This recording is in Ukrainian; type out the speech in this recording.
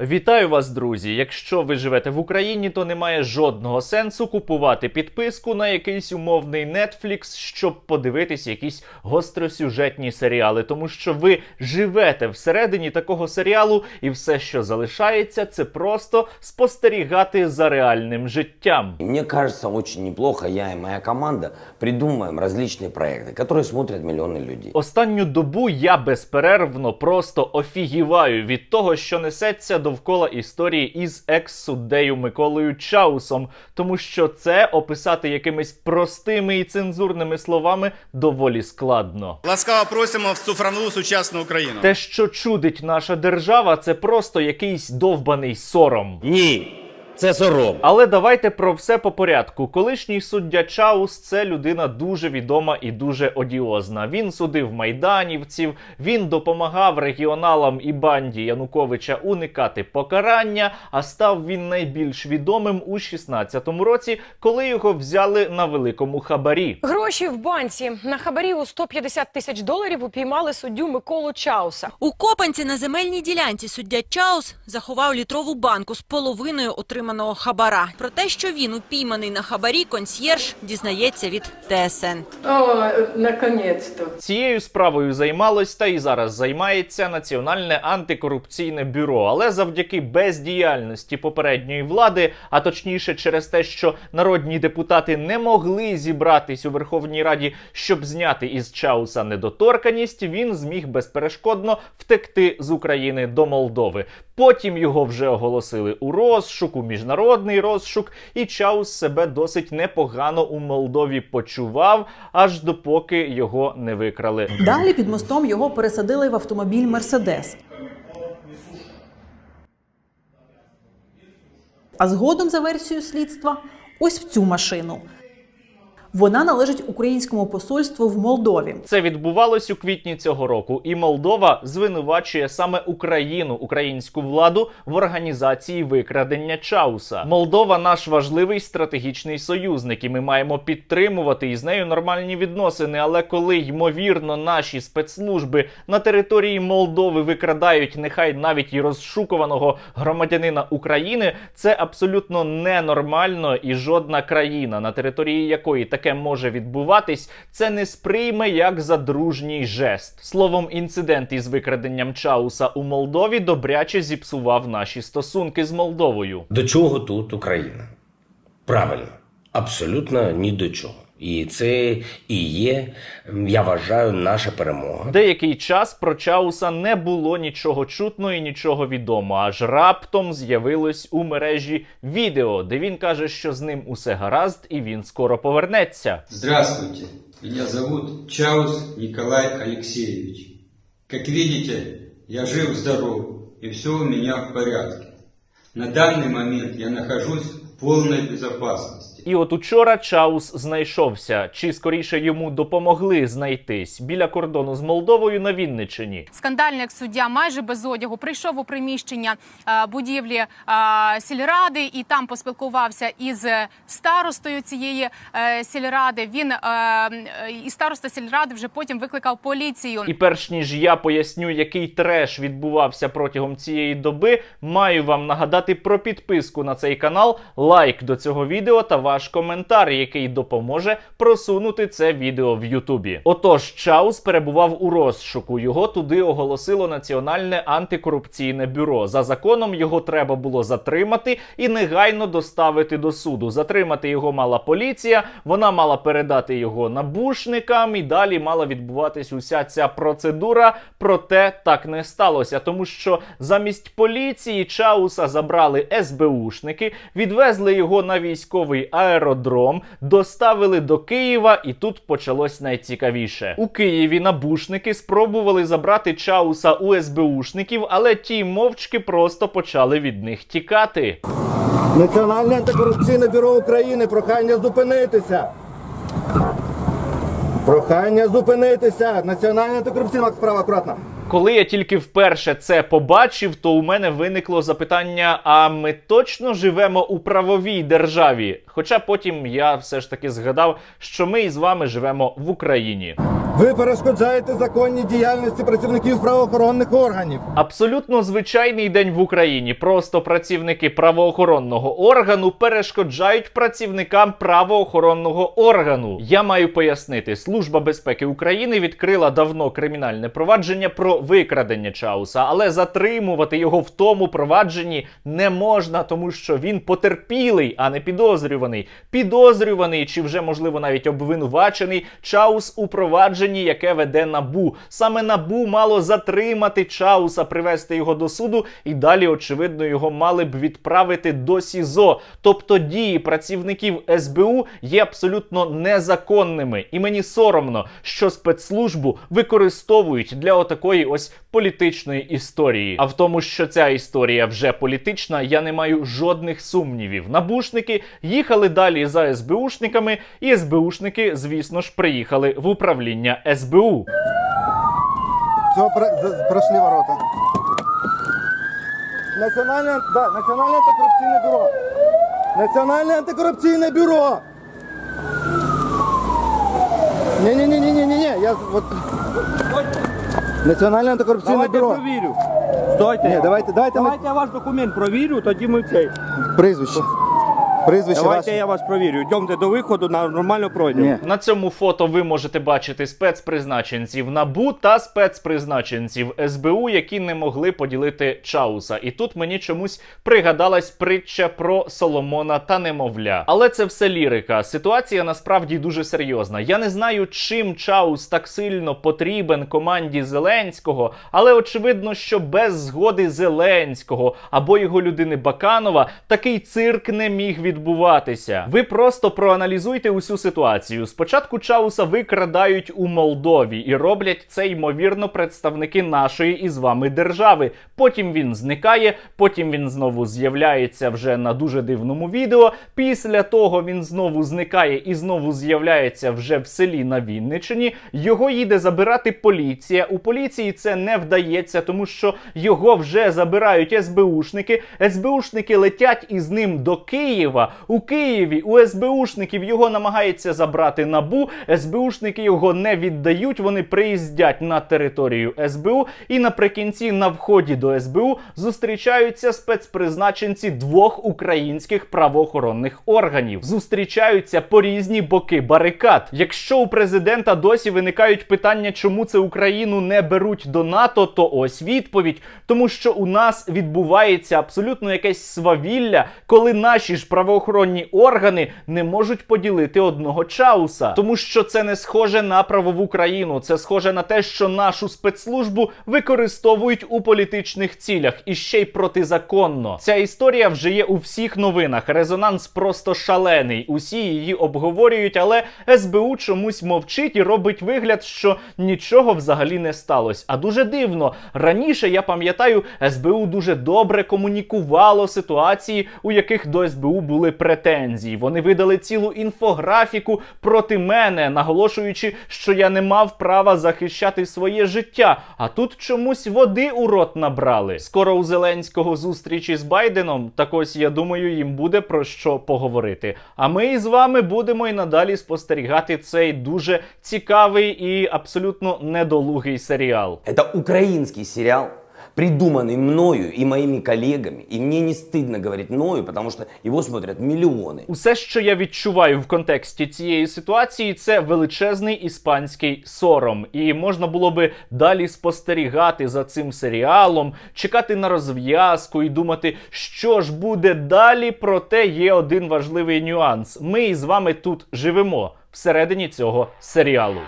Вітаю вас, друзі! Якщо ви живете в Україні, то немає жодного сенсу купувати підписку на якийсь умовний Netflix, щоб подивитись якісь гостросюжетні серіали, тому що ви живете всередині такого серіалу, і все, що залишається, це просто спостерігати за реальним життям. И Мне кажется, очень неплохо я и моя команда придумаем различные проекты, которые смотрят миллионы людей. Останню добу я безперервно просто офігіваю від того, що несеться довкола історії із екс-суддею Миколою Чаусом, тому що це описати якимись простими і цензурними словами доволі складно. Ласкаво просимо в суфрану сучасну Україну. Те, що чудить наша держава, це просто якийсь довбаний сором. Ні, це сором. Але давайте про все по порядку. Колишній суддя Чаус це людина дуже відома і дуже одіозна. Він судив майданівців, він допомагав регіоналам і банді Януковича уникати покарання. А став він найбільш відомим у 16-му році, коли його взяли на великому хабарі. Гроші в банці на хабарі у 150 тисяч доларів упіймали суддю Миколу Чауса. У Копанці на земельній ділянці суддя Чаус заховав літрову банку з половиною отриманого хабара. Про те, що він упійманий на хабарі, консьєрж дізнається від ТСН. О, наконец-то. Цією справою займалось та і зараз займається Національне антикорупційне бюро. Але завдяки бездіяльності попередньої влади, а точніше через те, що народні депутати не могли зібратись у Верховній Раді, щоб зняти із Чауса недоторканість, він зміг безперешкодно втекти з України до Молдови. Потім його вже оголосили у розшук, у міжнародний розшук, і Чаус себе досить непогано у Молдові почував, аж допоки його не викрали. Далі під мостом його пересадили в автомобіль Мерседес. А згодом, за версією слідства, ось в цю машину. Вона належить українському посольству в Молдові. Це відбувалось у квітні цього року, і Молдова звинувачує саме Україну, українську владу в організації викрадення Чауса. Молдова наш важливий стратегічний союзник, і ми маємо підтримувати із нею нормальні відносини. Але коли ймовірно наші спецслужби на території Молдови викрадають нехай навіть і розшукуваного громадянина України, це абсолютно ненормально, і жодна країна, на території якої таке може відбуватись, це не сприйме як за дружній жест. Словом, інцидент із викраденням Чауса у Молдові добряче зіпсував наші стосунки з Молдовою. До чого тут Україна? Правильно, абсолютно ні до чого. І це і є, я вважаю, наша перемога. Деякий час про Чауса не було нічого чутно і нічого відомо. Аж раптом з'явилось у мережі відео, де він каже, що з ним усе гаразд і він скоро повернеться. Здравствуйте, меня зовут Чаус Николай Алексеевич. Как видите, я жив-здоров и все у меня в порядке. На данный момент я нахожусь в полной безопасности. І от учора Чаус знайшовся, чи скоріше йому допомогли знайтись біля кордону з Молдовою на Вінниччині. Скандальний як суддя майже без одягу прийшов у приміщення е, будівлі е, сільради і там поспілкувався із старостою цієї е, сільради. Він е, е, і староста сільради вже потім викликав поліцію. І перш ніж я поясню, який треш відбувався протягом цієї доби, маю вам нагадати про підписку на цей канал, лайк до цього відео та ваш коментар, який допоможе просунути це відео в Ютубі. Отож, Чаус перебував у розшуку. Його туди оголосило Національне антикорупційне бюро. За законом його треба було затримати і негайно доставити до суду. Затримати його мала поліція, вона мала передати його набушникам, і далі мала відбуватись уся ця процедура. Проте так не сталося, тому що замість поліції Чауса забрали СБУшники, відвезли його на військовий аеродром, доставили до Києва, і тут почалось найцікавіше. У Києві набушники спробували забрати Чауса у СБУшників, але ті мовчки просто почали від них тікати. Національне антикорупційне бюро України. Прохання зупинитися. Прохання зупинитися. Національна антикорупційна справа акуратна. Коли я тільки вперше це побачив, то у мене виникло запитання: а ми точно живемо у правовій державі? Хоча потім я все ж таки згадав, що ми із вами живемо в Україні. Ви перешкоджаєте законній діяльності працівників правоохоронних органів. Абсолютно звичайний день в Україні. Просто працівники правоохоронного органу перешкоджають працівникам правоохоронного органу. Я маю пояснити, Служба безпеки України відкрила давно кримінальне провадження про викрадення Чауса, але затримувати його в тому провадженні не можна, тому що він потерпілий, а не підозрюваний. Підозрюваний чи вже можливо навіть обвинувачений Чаус у провадженні, яке веде набу. Саме набу мало затримати Чауса, привести його до суду, і далі, очевидно, його мали б відправити до СІЗО. Тобто дії працівників СБУ є абсолютно незаконними. І мені соромно, що спецслужбу використовують для отакої ось політичної історії. А в тому, що ця історія вже політична, я не маю жодних сумнівів. Набушники їхали далі за СБУшниками, і СБУшники, звісно ж, приїхали в управління СБУ. Все, пройшли ворота. Національне, да, Національне антикорупційне бюро. Національне антикорупційне бюро. Ні, ні, ні, ні, ні, ні, ні. Я от... Національне антикорупційне Давайте бюро. провірю. Стойте. Ні, давайте, дайте ми я ваш документ провірю, тоді ми цей. прізвище. Прізвище Давайте ваше. я вас провірю. Йдемте до виходу, на нормально пройдемо. Ні. На цьому фото ви можете бачити спецпризначенців НАБУ та спецпризначенців СБУ, які не могли поділити Чауса. І тут мені чомусь пригадалась притча про Соломона та немовля. Але це все лірика. Ситуація насправді дуже серйозна. Я не знаю, чим Чаус так сильно потрібен команді Зеленського, але очевидно, що без згоди Зеленського або його людини Баканова такий цирк не міг відбуватися. Ви просто проаналізуйте усю ситуацію. Спочатку Чауса викрадають у Молдові і роблять це ймовірно представники нашої із вами держави. Потім він зникає, потім він знову з'являється вже на дуже дивному відео. Після того він знову зникає і знову з'являється вже в селі на Вінниччині. Його їде забирати поліція. У поліції це не вдається, тому що його вже забирають СБУшники. СБУшники летять із ним до Києва. У Києві у СБУшників його намагається забрати набу. СБУшники його не віддають. Вони приїздять на територію СБУ, і наприкінці на вході до СБУ зустрічаються спецпризначенці двох українських правоохоронних органів. Зустрічаються по різні боки барикад. Якщо у президента досі виникають питання, чому це Україну не беруть до НАТО, то ось відповідь. Тому що у нас відбувається абсолютно якесь свавілля, коли наші ж правоохоронні органи не можуть поділити одного чауса, тому що це не схоже на правову країну. Це схоже на те, що нашу спецслужбу використовують у політичних цілях і ще й протизаконно. Ця історія вже є у всіх новинах. Резонанс просто шалений. Усі її обговорюють, але СБУ чомусь мовчить і робить вигляд, що нічого взагалі не сталося. А дуже дивно. Раніше я пам'ятаю, СБУ дуже добре комунікувало ситуації, у яких до СБУ були претензії. Вони видали цілу інфографіку проти мене, наголошуючи, що я не мав права захищати своє життя. А тут чомусь води у рот набрали. Скоро у Зеленського зустрічі з Байденом. Так ось я думаю, їм буде про що поговорити. А ми із вами будемо і надалі спостерігати цей дуже цікавий і абсолютно недолугий серіал. Это украинский сериал, придуманный мною и моими коллегами. И мне не стыдно говорить мною, потому что его смотрят миллионы. Усе, що я відчуваю в контексті цієї ситуації, це величезний іспанський сором. І можна було би далі спостерігати за цим серіалом, чекати на розв'язку і думати, що ж буде далі. Проте є один важливий нюанс: ми із вами тут живемо всередині цього серіалу.